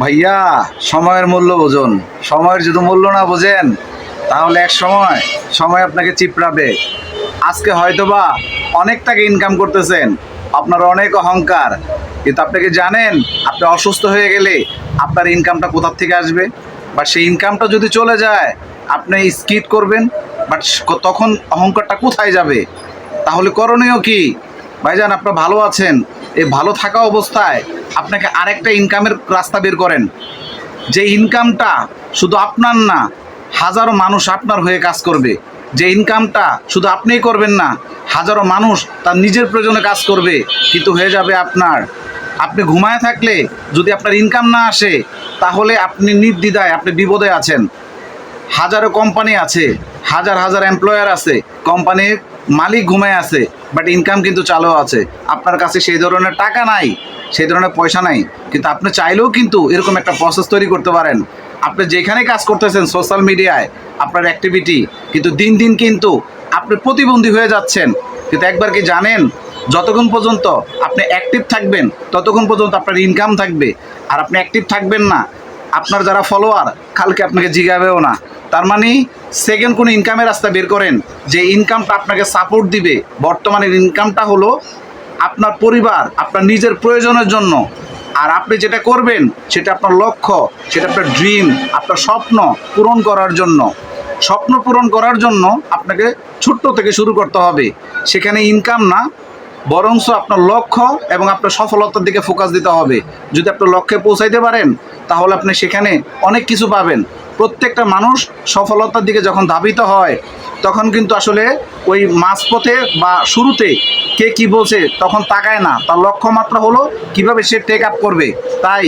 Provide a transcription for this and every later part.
ভাইয়া, সময়ের মূল্য বোঝুন। সময়ের যদি মূল্য না বোঝেন, তাহলে এক সময় সময় আপনাকে চিপড়াবে। আজকে হয়তোবা অনেক টাকা ইনকাম করতেছেন, আপনার অনেক অহংকার, কিন্তু আপনি কি জানেন, আপনি অসুস্থ হয়ে গেলে আপনার ইনকামটা কোথার থেকে আসবে? বা সেই ইনকামটা যদি চলে যায়, আপনি স্কিট করবেন বাট তখন অহংকারটা কোথায় যাবে? তাহলে করণীয় কি? ভাইজান, আপনার ভালো আছেন? এই ভালো থাকা অবস্থায় আপনাকে আরেকটা ইনকামের রাস্তা বের করেন। যে ইনকামটা শুধু আপনার না, হাজারো মানুষ আপনার হয়ে কাজ করবে। যে ইনকামটা শুধু আপনিই করবেন না, হাজারো মানুষ তার নিজের প্রয়োজনে কাজ করবে, কিন্তু হয়ে যাবে আপনার। আপনি ঘুমায় থাকলে যদি আপনার ইনকাম না আসে, তাহলে আপনি নির্দ্বিধায়, আপনি বিপদে আছেন। হাজারো কোম্পানি আছে, হাজার হাজার এমপ্লয়ার আছে কোম্পানির মালিক ঘুমায় আছে বাট ইনকাম কিন্তু চালু আছে। আপনার কাছে সেই ধরনের টাকা নাই, সেই ধরনের পয়সা নাই, কিন্তু আপনি চাইলেও কিন্তু এরকম একটা প্রসেস তৈরি করতে পারেন। আপনি যেখানে কাজ করতেছেন সোশ্যাল মিডিয়ায় আপনার অ্যাক্টিভিটি কিন্তু দিন দিন কিন্তু আপনি প্রতিবন্ধী হয়ে যাচ্ছেন। কিন্তু একবার কি জানেন, যতক্ষণ পর্যন্ত আপনি অ্যাক্টিভ থাকবেন, ততক্ষণ পর্যন্ত আপনার ইনকাম থাকবে। আর আপনি অ্যাক্টিভ থাকবেন না, আপনার যারা ফলোয়ার কালকে আপনাকে জিগাবেও না। তার মানে সেকেন্ড কোনো ইনকামের রাস্তা বের করেন, যে ইনকামটা আপনাকে সাপোর্ট দিবে বর্তমানের ইনকামটা হলো আপনার পরিবার, আপনার নিজের প্রয়োজনের জন্য। আর আপনি যেটা করবেন, সেটা আপনার লক্ষ্য, সেটা আপনার ড্রিম আপনার স্বপ্ন পূরণ করার জন্য। স্বপ্ন পূরণ করার জন্য আপনাকে ছোট্ট থেকে শুরু করতে হবে। সেখানে ইনকাম না বরংস আপনার লক্ষ্য এবং আপনার সফলতার দিকে ফোকাস দিতে হবে। যদি আপনার লক্ষ্যে পৌঁছাইতে পারেন, তাহলে আপনি সেখানে অনেক কিছু পাবেন। প্রত্যেকটা মানুষ সফলতার দিকে যখন ধাবিত হয়, তখন কিন্তু আসলে ওই মাঝপথে বা শুরুতে কে কি বলছে তখন তাকায় না। তার লক্ষ্যমাত্রা হলো কীভাবে সে টেক আপ করবে। তাই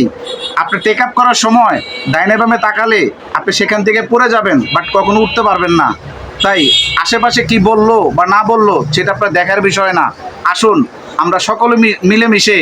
আপনি টেক আপ করার সময় ডাইনে বামে তাকালে আপনি সেখান থেকে পড়ে যাবেন বাট কখনো উঠতে পারবেন না। তাই আশেপাশে কি বলল বা না বলল সেটা আপনার দেখার বিষয় না। আসুন, আমরা সকলে মিলেমিশে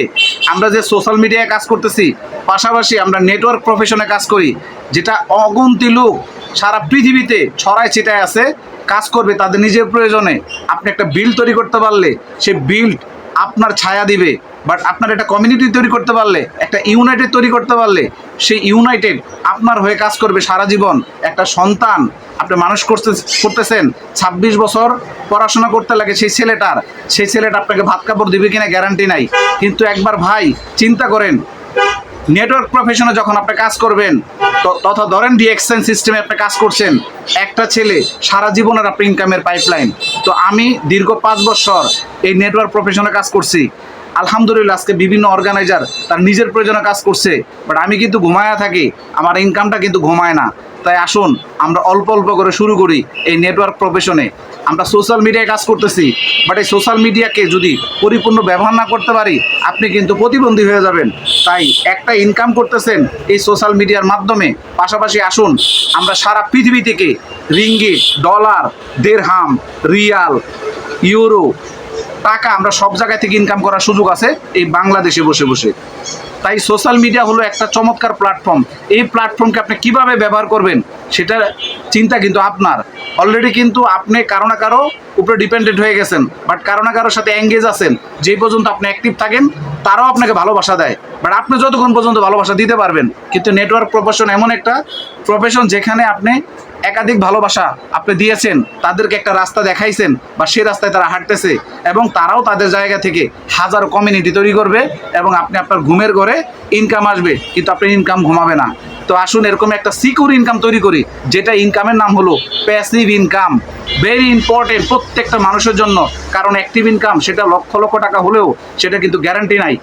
আমরা যে সোশ্যাল মিডিয়ায় কাজ করতেছি, পাশাপাশি আমরা নেটওয়ার্ক প্রফেশনে কাজ করি, যেটা অগন্তি লোক সারা পৃথিবীতে ছড়ায় ছিটায় আছে, কাজ করবে তাদের নিজের প্রয়োজনে। আপনি একটা বিল তৈরি করতে পারলে সে বিল্ড আপনার ছায়া দিবে বাট আপনার একটা কমিউনিটি তৈরি করতে পারলে, একটা ইউনাইটেড তৈরি করতে পারলে, সেই ইউনাইটেড আপনার হয়ে কাজ করবে সারা জীবন। একটা সন্তান আপনি মানুষ করতে, করতেছেন, ছাব্বিশ বছর পড়াশোনা করতে লাগে সেই ছেলেটার, সেই ছেলেটা আপনাকে ভাত কাপড় দিবে কিনা গ্যারান্টি নাই। কিন্তু একবার ভাই, চিন্তা করেন নেটওয়ার্ক প্রফেশনে যখন আপনি কাজ করবেন তথা ধরেন ডি এক্সচেঞ্জ সিস্টেমে আপনি কাজ করছেন, একটা ছেলে সারা জীবনের আপনি ইনকামের পাইপলাইন তো আমি দীর্ঘ পাঁচ বছর এই নেটওয়ার্ক প্রফেশনে কাজ করছি। আলহামদুলিল্লাহ আজকে বিভিন্ন অর্গানাইজার তার নিজের প্রয়োজনে কাজ করছে বাট আমি কিন্তু ঘুমায়া থাকি, আমার ইনকামটা কিন্তু ঘুমায় না। তাই আসুন, আমরা অল্প অল্প করে শুরু করি এই নেটওয়ার্ক প্রফেশনে আমরা সোশ্যাল মিডিয়ায় কাজ করতেছি বাট এই সোশ্যাল মিডিয়াকে যদি পরিপূর্ণ ব্যবহার না করতে পারি, আপনি কিন্তু প্রতিবন্ধী হয়ে যাবেন। তাই একটা ইনকাম করতেছেন এই সোশ্যাল মিডিয়ার মাধ্যমে, পাশাপাশি আসুন, আমরা সারা পৃথিবী থেকে রিঙ্গিট ডলার দেড়হাম রিয়াল ইউরো টাকা আমরা সব জায়গা থেকে ইনকাম করার সুযোগ আছে এই বাংলাদেশে বসে বসে। তাই সোশ্যাল মিডিয়া হলো একটা চমৎকার প্ল্যাটফর্ম এই প্ল্যাটফর্মকে আপনি কীভাবে ব্যবহার করবেন? সেটা চিন্তা কিন্তু আপনার। অলরেডি কিন্তু আপনি কারও না কারও উপরে ডিপেন্ডেন্ট হয়ে গেছেন বাট কারও না কারোর সাথে এঙ্গেজ আছেন, যেই পর্যন্ত আপনি অ্যাক্টিভ থাকেন, তারাও আপনাকে ভালোবাসা দেয়। বাট আপনি যতক্ষণ পর্যন্ত ভালোবাসা দিতে পারবেন, কিন্তু নেটওয়ার্ক প্রফেশন এমন একটা প্রফেশন যেখানে আপনি একাধিক ভালোবাসা আপনি দিয়েছেন, তাদেরকে একটা রাস্তা দেখাইছেন, বা সেই রাস্তায় তারা হাঁটতেছে, এবং তারাও তাদের জায়গা থেকে হাজার কমিউনিটি তৈরি করবে, এবং আপনি আপনার ঘুমের ঘরে ইনকাম আসবে, কিন্তু আপনি ইনকাম ঘুমাবে না। তো আসুন এরকম একটা সিকিউর ইনকাম তৈরি করি, যেটা ইনকামের নাম হলো প্যাসিভ ইনকাম ভেরি ইম্পর্টেন্ট প্রত্যেকটা মানুষের জন্য, কারণ অ্যাক্টিভ ইনকাম সেটা লক্ষ লক্ষ টাকা হলেও সেটা কিন্তু গ্যারান্টি নাই,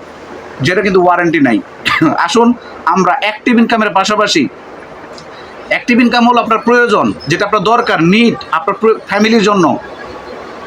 যেটা কিন্তু ওয়ারেন্টি নাই। আসুন আমরা অ্যাক্টিভ ইনকামের পাশাপাশি অ্যাক্টিভ ইনকাম হলো আপনার প্রয়োজন, যেটা আপনার দরকার নিড আপনার ফ্যামিলির জন্য।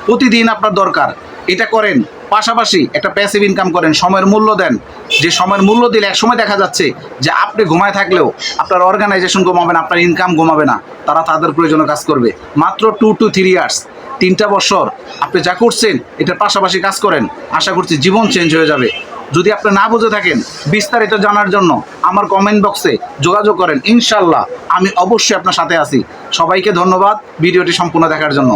প্রতিদিন আপনার দরকার, এটা করেন। পাশাপাশি একটা প্যাসিভ ইনকাম করেন, সময়ের মূল্য দেন। যে সময়ের মূল্য দিলে এক সময় দেখা যাচ্ছে যে আপনি ঘুমায় থাকলেও আপনার অর্গানাইজেশন ঘুমাবে না, আপনার ইনকাম ঘুমাবে না, তারা তাদের প্রয়োজনে কাজ করবে। মাত্র টু টু থ্রি ইয়ার্স তিনটা বছর আপনি যা করছেন, এটার পাশাপাশি কাজ করেন, আশা করছি জীবন চেঞ্জ হয়ে যাবে। যদি আপনি না বুঝে থাকেন, বিস্তারিত জানার জন্য আমার কমেন্ট বক্সে যোগাযোগ করেন ইনশাল্লাহ আমি অবশ্যই আপনার সাথে আছি। সবাইকে ধন্যবাদ, ভিডিওটি সম্পূর্ণ দেখার জন্য।